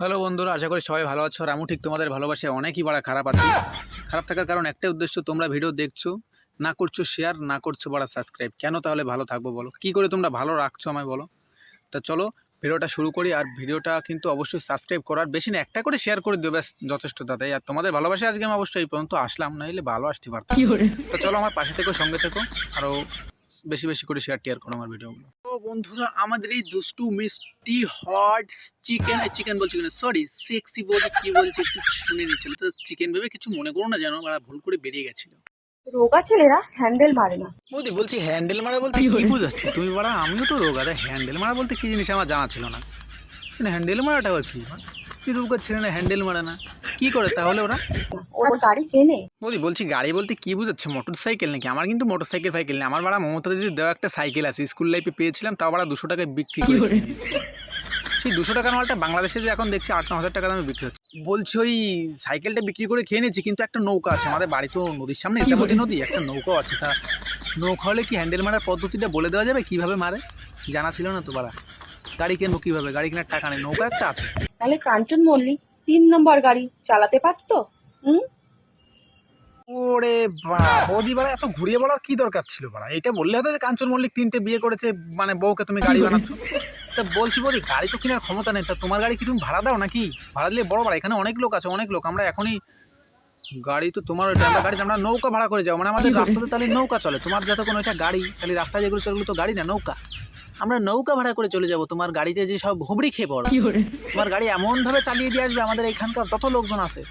Hello বন্ধুরা আশা করি সবাই ভালো আছো আর আমিও ঠিক তোমাদের ভালোবাসে অনেকই বাড়া খারাপ আছে। খারাপ থাকার কারণ একটাই উদ্দেশ্য তোমরা ভিডিও দেখছ না করছ শেয়ার না করছ বাড়া সাবস্ক্রাইব কেন তাহলে ভালো থাকব বলো? কি করে তোমরা ভালো রাখছো আমায় বলো? তা চলো ভিডিওটা শুরু করি আর ভিডিওটা কিন্তু অবশ্যই সাবস্ক্রাইব করার বেশি না একটা করে শেয়ার করে দিও ব্যাস যথেষ্ট তাতে। আর তোমাদের ভালোবাসে আজকে আমি অবশ্যই এই পর্যন্ত আসলাম না হলে ভালো আসতে পারতাম। তো চলো আমার পাশে থেকো সঙ্গে থেকো আরও বেশি বেশি করে শেয়ার টিয়ার করো আমার ভিডিওগুলো তো বন্ধুরা আমাদের এই দুষ্টু মিষ্টি হট চিকেন চিকেন বলছি কেন? সরি সেক্সি বলে কি বলছে একটু শুনে নিচ্ছিল তো চিকেন ভেবে কিছু মনে করো না যেন আমরা ভুল করে বেরিয়ে গেছিল। রোগা ছেলেরা হ্যান্ডেল মারে না। বৌদি বলছি হ্যান্ডেল মারা বলতে কি বুঝাচ্ছ? তুমি মারা আমিও তো রোগা হ্যান্ডেল মারা বলতে কি জিনিস আমার জানা ছিল না। হ্যান্ডেল মারাটা আবার কি? কি রোগা ছিল না হ্যান্ডেল মারা না? কি করে তাহলে ওরা? ওর গাড়ি কেনে। বৌদি বলছি গাড়ি বলতে কি বুঝাচ্ছে? মোটর সাইকেল নাকি? আমার কিন্তু মোটর সাইকেল ফাইকেল নেই। আমার বাড়া মমতা যদি দেওয়া একটা সাইকেল আছে স্কুল লাইফে পেয়েছিলাম তাও বাড়া দুশো টাকায় বিক্রি করে। সেই দুশো টাকার মালটা বাংলাদেশে যে এখন দেখছি আট ন হাজার টাকা দামে বিক্রি হচ্ছে। বলছি ওই সাইকেলটা বিক্রি করে খেয়ে নিয়েছি কিন্তু একটা নৌকা আছে। আমাদের বাড়ি তো নদীর সামনে ইসামতি নদী একটা নৌকাও আছে। তা নৌকা হলে কি হ্যান্ডেল মারার পদ্ধতিটা বলে দেওয়া যাবে? কীভাবে মারে? জানা ছিল না তো বাড়া। গাড়ি কিনবো কীভাবে? গাড়ি কেনার টাকা নেই। নৌকা একটা আছে। তাহলে কাঞ্চন মল্লিক তিন নম্বর গাড়ি চালাতে পারতো? হুম? ওরে বাড়া বৌদি বাড়া এত ঘুরিয়ে বলার কি দরকার ছিল বাড়া? এটা বললে হতো যে কাঞ্চন মল্লিক তিনটে বিয়ে করেছে মানে বউকে তুমি গাড়ি বানাচ্ছ। তা বলছি বৌদি গাড়ি তো কেনার ক্ষমতা নেই তা তোমার গাড়ি কি তুমি ভাড়া দাও নাকি? ভাড়া দিলে বড় ভাড়া এখানে অনেক লোক আছে অনেক লোক আমরা এখনই গাড়ি তো তোমার ওইটা আমরা গাড়ি আমরা নৌকা ভাড়া করে যাব মানে আমাদের রাস্তাতে তাহলে নৌকা চলে তোমার যত কোনো একটা গাড়ি তাহলে রাস্তায় যেগুলো চলে তো গাড়ি না নৌকা। আমরা নৌকা ভাড়া করে চলে যাব তোমার গাড়িতে যে সব হুবড়ি খেয়ে পড়ো। তোমার গাড়ি এমন ভাবে চালিয়ে দিয়ে আসবে আমাদের এখানকার যত লোকজন আছে।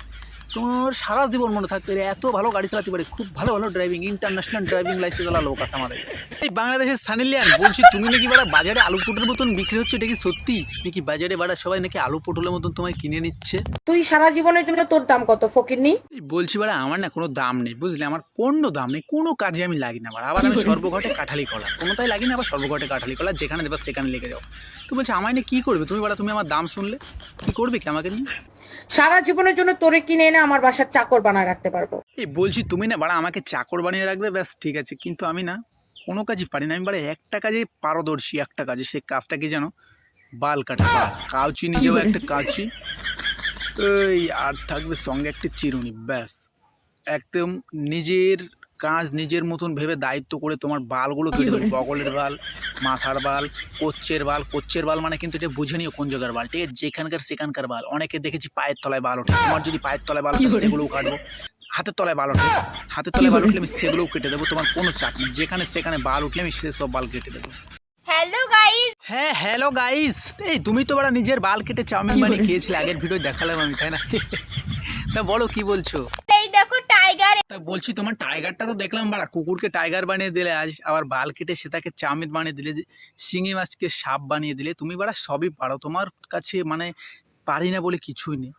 তোমার সারা জীবন মনে থাকবে এত ভালো গাড়ি চালাতে পারে খুব ভালো ভালো ড্রাইভিং ইন্টারন্যাশনাল ড্রাইভিং লাইসেন্স লোক আছে আমাদের। এই বাংলাদেশের সানিলিয়ান বলছি তুমি নাকি বাড়া বাজারে আলু পটলের মতন বিক্রি হচ্ছে এটা কি সত্যি? নাকি বাজারে বাড়া সবাই নাকি আলু পটলের মতন তোমায় কিনে নিচ্ছে? তুই সারা জীবনের জন্য তোর দাম কত ফকিরনি? এই বলছি বাড়া আমার না কোনো দাম নেই বুঝলে? আমার কোনো দাম নেই কোনো কাজে আমি লাগি না আবার আমি সর্বঘটে কাঠালি কলা। কোনোটাই লাগি না আবার সর্বঘটে কাঠালি কলা যেখানে দেবা সেখানে লেগে যাও তো বলছি আমায় না কী করবে? তুমি বাড়া তুমি আমার দাম শুনলে? কী করবে কি আমাকে নিয়ে? সারা জীবনের জন্য তোরে কিনে এনে আমার বাসার চাকর বানায় রাখতে পারব। এই বলছি তুমি না বাড়া আমাকে চাকর বানিয়ে রাখবে ব্যাস ঠিক আছে। কিন্তু আমি না কোনো কাজই পারি না। আমি বাড়া একটা কাজে পারদর্শী একটা কাজে। সে কাজটা কি জানো? বাল কাটা। কাউচি নিয়ে যাব একটা কাউচি। ওই আর থাকবে সঙ্গে একটা চিরুনি ব্যাস। একদম নিজের কাজ নিজের মতন ভেবে দায়িত্ব করে তোমার বালগুলো কেটে দেবো বগলের বাল মাথার বাল কোচ্চের বাল। কোচ্চের বাল মানে কিন্তু এটা বুঝে নিও কোন জায়গার বাল ঠিক আছে? যেখানকার সেখানকার বাল। অনেকে দেখেছি পায়ের তলায় বাল ওঠে। তোমার যদি পায়ের তলায় বাল ওঠে সেগুলোও কাটবো। হাতের তলায় বাল ওঠে। হাতের তলায় বাল উঠলে আমি সেগুলোও কেটে দেবো। তোমার কোনো চাপ নেই। যেখানে সেখানে বাল উঠলে আমি সেসব বাল কেটে দেবো। হ্যালো গাইস হ্যাঁ হ্যালো গাইস এই তুমি তো বড় নিজের বাল কেটে চাউমিন বানিয়ে খেয়েছিলে। আগের ভিডিও দেখালাম আমি তাই না? তা বলো কি বলছো? তা বলছি তোমার টাইগারটা তো দেখলাম বাড়া কুকুরকে টাইগার বানিয়ে দিলে আজ আবার বাল কেটে সেটাকে চাউমিন বানিয়ে দিলে শিঙি মাছকে সাপ বানিয়ে দিলে তুমি বাড়া সবই পারো তোমার কাছে মানে পারি না বলে কিছুই নেই।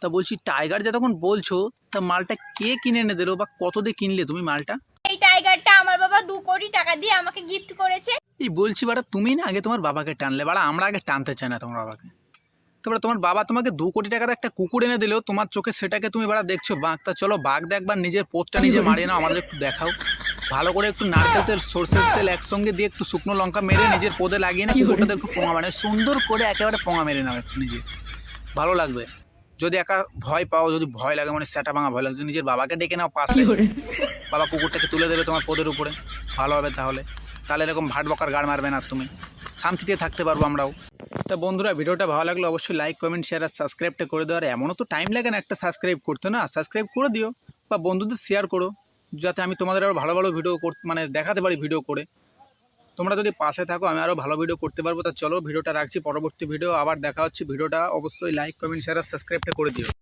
তা বলছি টাইগার যে তখন বলছো তা মালটা কে কিনে এনে দিলো বা কত দিয়ে কিনলে তুমি মালটা? এই টাইগারটা আমার বাবা দু কোটি টাকা দিয়ে আমাকে গিফট করেছে। এই বলছি বাড়া তুমি না আগে তোমার বাবাকে টানলে বাড়া আমরা আগে টানতে চাই না তোমার বাবাকে। তারপরে তোমার বাবা তোমাকে দু কোটি টাকার একটা কুকুর এনে দিলেও তোমার চোখে সেটাকে তুমি বাড়া দেখছ। বাঘ তা চলো বাঘ দেখবার নিজের পোতটা নিজে মারিয়ে নাও আমাদের একটু দেখাও। ভালো করে একটু নারকেল তেল সর্ষের তেল একসঙ্গে দিয়ে একটু শুকনো লঙ্কা মেরে নিজের পোদে লাগিয়ে না কুকুরটাতে একটু পোঙা মানে সুন্দর করে একেবারে পোঙা মেরে নাও একটু নিজে। ভালো লাগবে। যদি একা ভয় পাও যদি ভয় লাগে মানে স্যাটা ভাঙা ভয় লাগে নিজের বাবাকে ডেকে নাও পাশে। বাবা কুকুরটাকে তুলে দেবে তোমার পোদের উপরে। ভালো হবে তাহলে। তাহলে এরকম ভাট বকার গাড় মারবে না তুমি। শান্তিতে থাকতে পারব আমরাও। তা বন্ধুরা, ভিডিওটা ভালো লাগলে অবশ্যই লাইক কমেন্ট শেয়ার আর সাবস্ক্রাইবটা করে দেওয়ার এমনও তো টাইম লাগে না একটা সাবস্ক্রাইব করতে, না? সাবস্ক্রাইব করে দিও বা বন্ধুদের শেয়ার করো, যাতে আমি তোমাদের আরও ভালো ভালো ভিডিও মানে দেখাতে পারি ভিডিও করে। তোমরা যদি পাশে থাকো, আমি আরও ভালো ভিডিও করতে পারব। তা চলো, ভিডিওটা রাখছি। পরবর্তী ভিডিও আবার দেখা হচ্ছে। ভিডিওটা অবশ্যই লাইক কমেন্ট শেয়ার আর সাবস্ক্রাইবটা করে দিও।